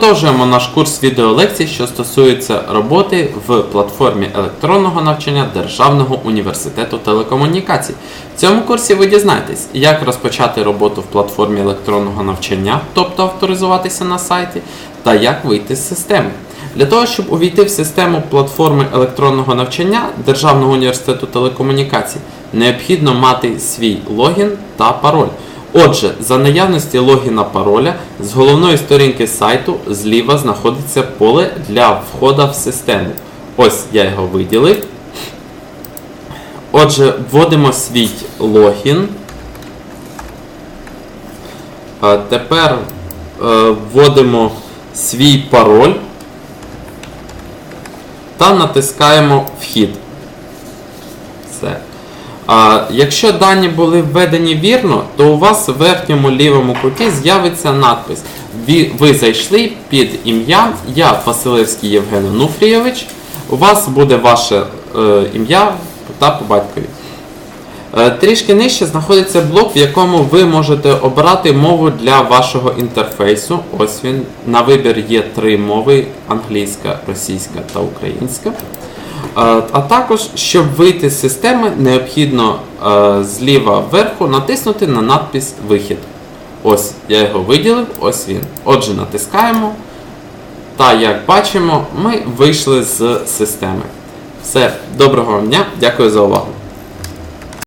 продовжуємо наш курс відеолекцій, що стосується роботи в платформі електронного навчання Державного університету телекомунікацій. В цьому курсі ви дізнаєтесь, як розпочати роботу в платформі електронного навчання, тобто авторизуватися на сайті, та як вийти з системи. Для того, щоб увійти в систему платформи електронного навчання Державного університету телекомунікацій, необхідно мати свій логін та пароль. Отже, за наявності логіна пароля з головної сторінки сайту зліва знаходиться поле для входу в систему. Ось я його виділив. Отже, вводимо свій логін. Тепер е, вводимо свій пароль та натискаємо Вхід. Все. Якщо дані були введені вірно, то у вас в верхньому лівому куті з'явиться надпис. Ви, зайшли під ім'ям Я Василевський Євген Онуфрійович. У вас буде ваше е, ім'я та по батькові. Е, Трішки нижче знаходиться блок, в якому ви можете обрати мову для вашого інтерфейсу. Ось він. На вибір є три мови: англійська, російська та українська. А також, щоб вийти з системи, необхідно е, зліва вверху натиснути на надпис Вихід. Ось я його виділив, ось він. Отже, натискаємо. Та як бачимо, ми вийшли з системи. Все, доброго вам дня, дякую за увагу.